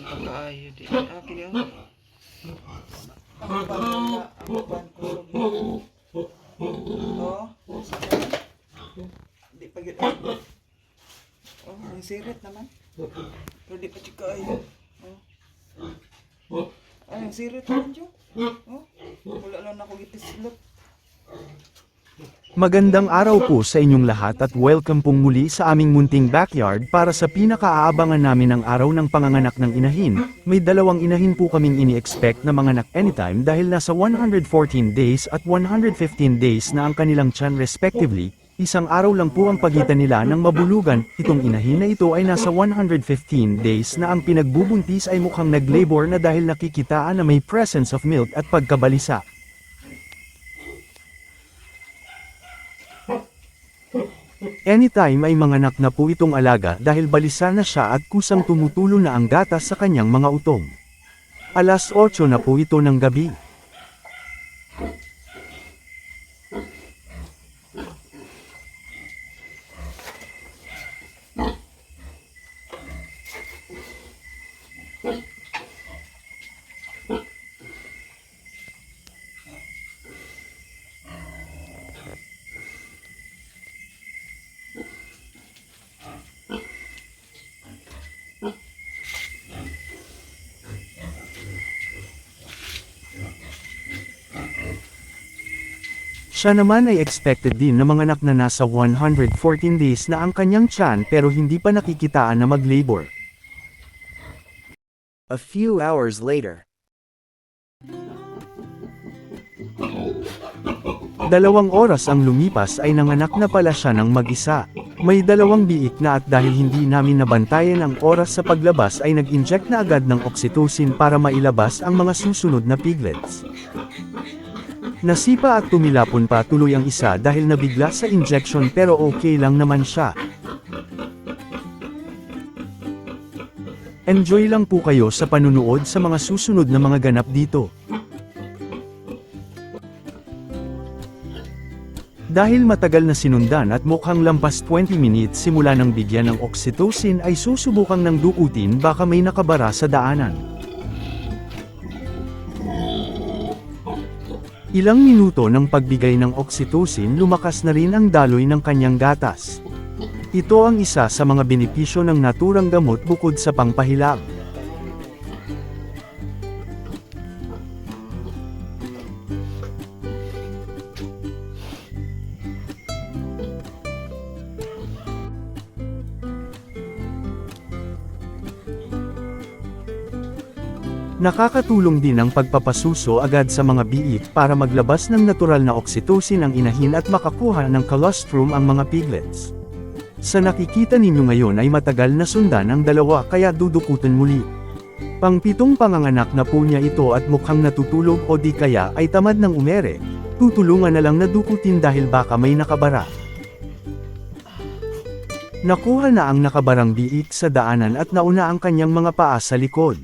Pagkaayo di. Akin. Oh, Di pa gid. Oh, ang sirit naman. Pero di pa chika ay. Oh. Ay, ang sirit naman Jo. Oh, wala lang ako gitislot. Magandang araw po sa inyong lahat at welcome pong muli sa aming munting backyard para sa pinakaaabangan namin ng araw ng panganganak ng inahin. May dalawang inahin po kaming ini-expect na manganak anytime dahil nasa 114 days at 115 days na ang kanilang tiyan respectively. Isang araw lang po ang pagitan nila ng mabulugan, itong inahin na ito ay nasa 115 days na ang pinagbubuntis ay mukhang nag-labor na dahil nakikitaan na may presence of milk at pagkabalisa. Anytime ay manganak na po itong alaga dahil balisa na siya at kusang tumutulo na ang gatas sa kanyang mga utong. Alas 8 na po ito ng gabi. Siya naman ay expected din na manganak na nasa 114 days na ang kanyang tiyan pero hindi pa nakikitaan na mag-labor. A few hours later. Dalawang oras ang lumipas ay nanganak na pala siya ng mag-isa. May dalawang biik na at dahil hindi namin nabantayan ang oras sa paglabas ay nag-inject na agad ng oxytocin para mailabas ang mga susunod na piglets. Nasipa at tumilapon pa tuloy ang isa dahil nabigla sa injection pero okay lang naman siya. Enjoy lang po kayo sa panunood sa mga susunod na mga ganap dito. Dahil matagal na sinundan at mukhang lampas 20 minutes simula ng bigyan ng oxytocin ay susubukang ng dukutin baka may nakabara sa daanan. Ilang minuto ng pagbigay ng oxytocin lumakas na rin ang daloy ng kanyang gatas. Ito ang isa sa mga benepisyo ng naturang gamot bukod sa pangpahilab. Nakakatulong din ang pagpapasuso agad sa mga biik para maglabas ng natural na oxytocin ang inahin at makakuha ng colostrum ang mga piglets. Sa nakikita ninyo ngayon ay matagal na sundan ang dalawa kaya dudukutan muli. Pangpitong panganganak na po niya ito at mukhang natutulog o di kaya ay tamad ng umere, tutulungan na lang na dukutin dahil baka may nakabara. Nakuha na ang nakabarang biik sa daanan at nauna ang kanyang mga paa sa likod.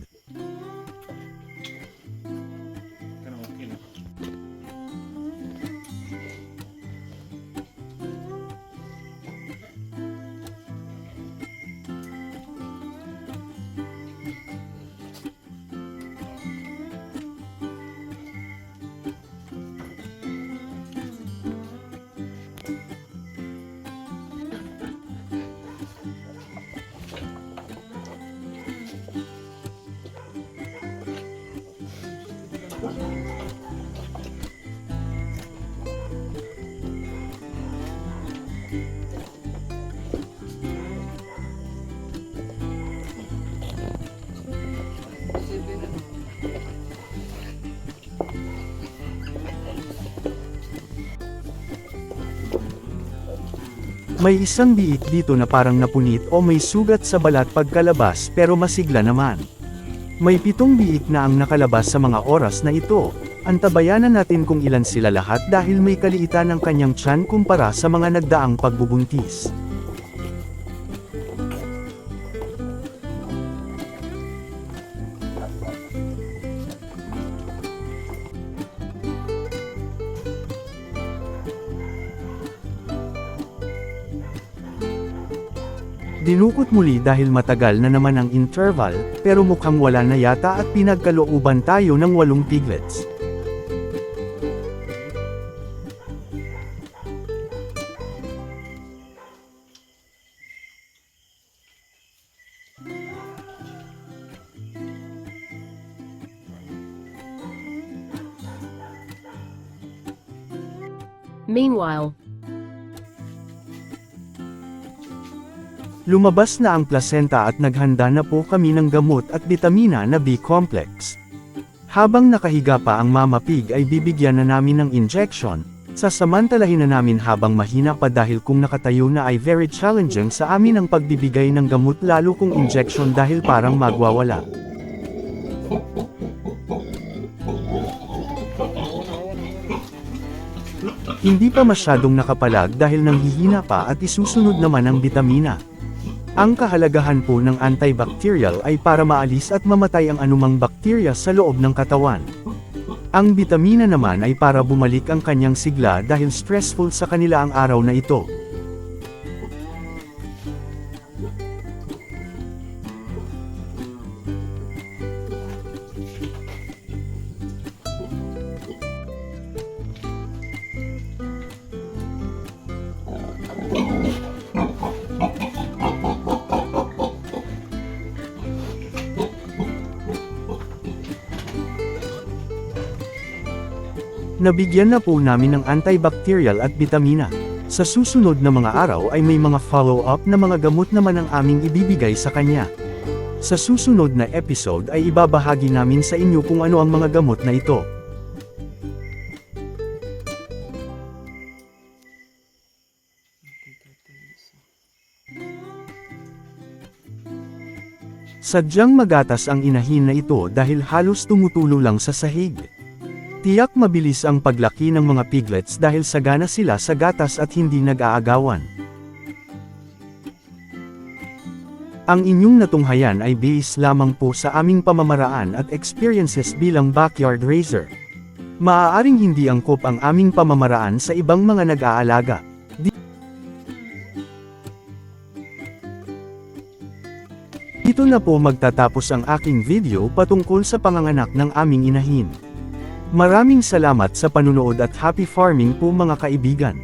May isang biik dito na parang napunit o may sugat sa balat pagkalabas pero masigla naman. May pitong biik na ang nakalabas sa mga oras na ito. Antabayanan natin kung ilan sila lahat dahil may kaliitan ng kanyang tiyan kumpara sa mga nagdaang pagbubuntis. Dinukot muli dahil matagal na naman ang interval, pero mukhang wala na yata at pinagkalooban tayo ng walong piglets. Meanwhile, Lumabas na ang placenta at naghanda na po kami ng gamot at bitamina na B-complex. Habang nakahiga pa ang mama pig ay bibigyan na namin ng injection, sasamantalahin na namin habang mahina pa dahil kung nakatayo na ay very challenging sa amin ang pagbibigay ng gamot lalo kung injection dahil parang magwawala. Hindi pa masyadong nakapalag dahil nanghihina pa at isusunod naman ang bitamina. Ang kahalagahan po ng antibacterial ay para maalis at mamatay ang anumang bakterya sa loob ng katawan. Ang bitamina naman ay para bumalik ang kanyang sigla dahil stressful sa kanila ang araw na ito. Nabigyan na po namin ng antibacterial at bitamina. Sa susunod na mga araw ay may mga follow-up na mga gamot naman ang aming ibibigay sa kanya. Sa susunod na episode ay ibabahagi namin sa inyo kung ano ang mga gamot na ito. Sadyang magatas ang inahin na ito dahil halos tumutulo lang sa sahig. Tiyak mabilis ang paglaki ng mga piglets dahil sagana sila sa gatas at hindi nag-aagawan. Ang inyong natunghayan ay base lamang po sa aming pamamaraan at experiences bilang backyard raiser. Maaaring hindi angkop ang aming pamamaraan sa ibang mga nag-aalaga. Di- Dito na po magtatapos ang aking video patungkol sa panganganak ng aming inahin. Maraming salamat sa panunood at happy farming po mga kaibigan.